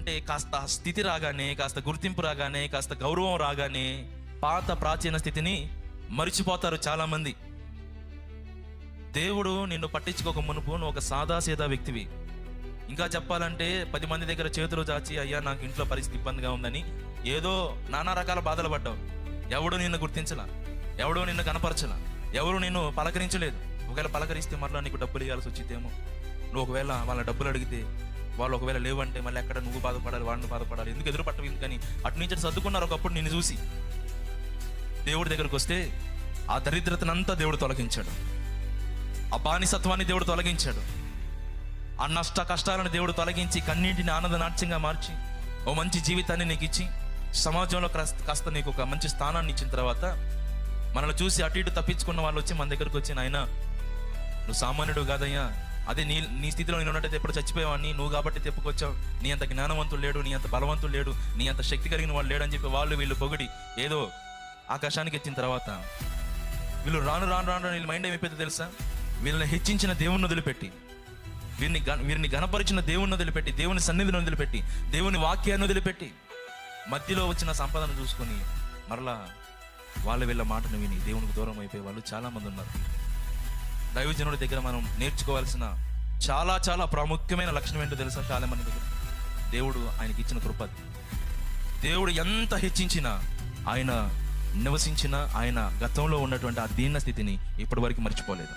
అంటే కాస్త స్థితి రాగానే కాస్త గుర్తింపు రాగానే కాస్త గౌరవం రాగానే పాత ప్రాచీన స్థితిని మరిచిపోతారు చాలామంది. దేవుడు నిన్ను పట్టించుకోక మునుపు నువ్వు ఒక సాదాసీదా వ్యక్తివి. ఇంకా చెప్పాలంటే పది మంది దగ్గర చేతులు చాచి అయ్యా నాకు ఇంట్లో పరిస్థితి ఇబ్బందిగా ఉందని ఏదో నానా రకాల బాధలు పడ్డావు. ఎవడు నిన్ను గుర్తించలా? ఎవడో నిన్ను కనపరచలా? ఎవరు నిన్ను పలకరించలేదు? ఒకవేళ పలకరిస్తే మరలా నీకు డబ్బులు ఇవ్వాల్సి వచ్చిద్దేమో? నువ్వు ఒకవేళ వాళ్ళ డబ్బులు అడిగితే వాళ్ళు ఒకవేళ లేవంటే మళ్ళీ ఎక్కడ నువ్వు బాధపడాలి వాళ్ళని బాధపడాలి ఎందుకు ఎదురుపట్టం ఎందుకని అటు నుంచి సర్దుకున్నారు ఒకప్పుడు నిన్ను చూసి. దేవుడి దగ్గరకు వస్తే ఆ దరిద్రతనంతా దేవుడు తొలగించాడు. ఆ బానిసత్వాన్ని దేవుడు తొలగించాడు. ఆ నష్ట కష్టాలను దేవుడు తొలగించి కన్నీటిని ఆనంద నాట్యంగా మార్చి ఓ మంచి జీవితాన్ని నీకు ఇచ్చి సమాజంలో కాస్త కాస్త నీకు ఒక మంచి స్థానాన్ని ఇచ్చిన తర్వాత మనల్ని చూసి అటు ఇటు తప్పించుకున్న వాళ్ళు వచ్చి మన దగ్గరకు వచ్చి నాయన నువ్వు సామాన్యుడు కాదయ్యా. అదే నీ నీ స్థితిలో నేను ఉన్నట్టయితే ఎప్పుడు చచ్చిపోయావని నువ్వు కాబట్టి తెప్పుకొచ్చావు నీ అంత జ్ఞానవంతుడు లేడు నీ అంత బలవంతుడు లేడు నీ అంత శక్తి కలిగిన వాళ్ళు లేడని చెప్పి వాళ్ళు వీళ్ళు పొగిడి ఏదో ఆకాశానికి ఎత్తిన తర్వాత వీళ్ళు రాను రాను రాను వీళ్ళ మైండ్ ఏమైపోతుందో తెలుసా? వీళ్ళని హెచ్చించిన దేవుణ్ణి వదిలిపెట్టి వీరిని వీరిని గణపరిచిన దేవుని వదిలిపెట్టి దేవుని సన్నిధిని వదిలిపెట్టి దేవుని వాక్యాన్ని వదిలిపెట్టి మధ్యలో వచ్చిన సంపదను చూసుకొని మరలా వాళ్ళ వీళ్ళ మాటను విని దేవునికి దూరం అయిపోయే వాళ్ళు చాలా మంది ఉన్నారు. దైవజనుడి దగ్గర మనం నేర్చుకోవాల్సిన చాలా చాలా ప్రాముఖ్యమైన లక్షణం ఏంటో తెలుసా చాలా మంది దగ్గర? దేవుడు ఆయనకి ఇచ్చిన కృప దేవుడు ఎంత హెచ్చించినా ఆయన నివసించిన ఆయన గతంలో ఉన్నటువంటి ఆ దీన స్థితిని ఇప్పటి వరకు మర్చిపోలేదు.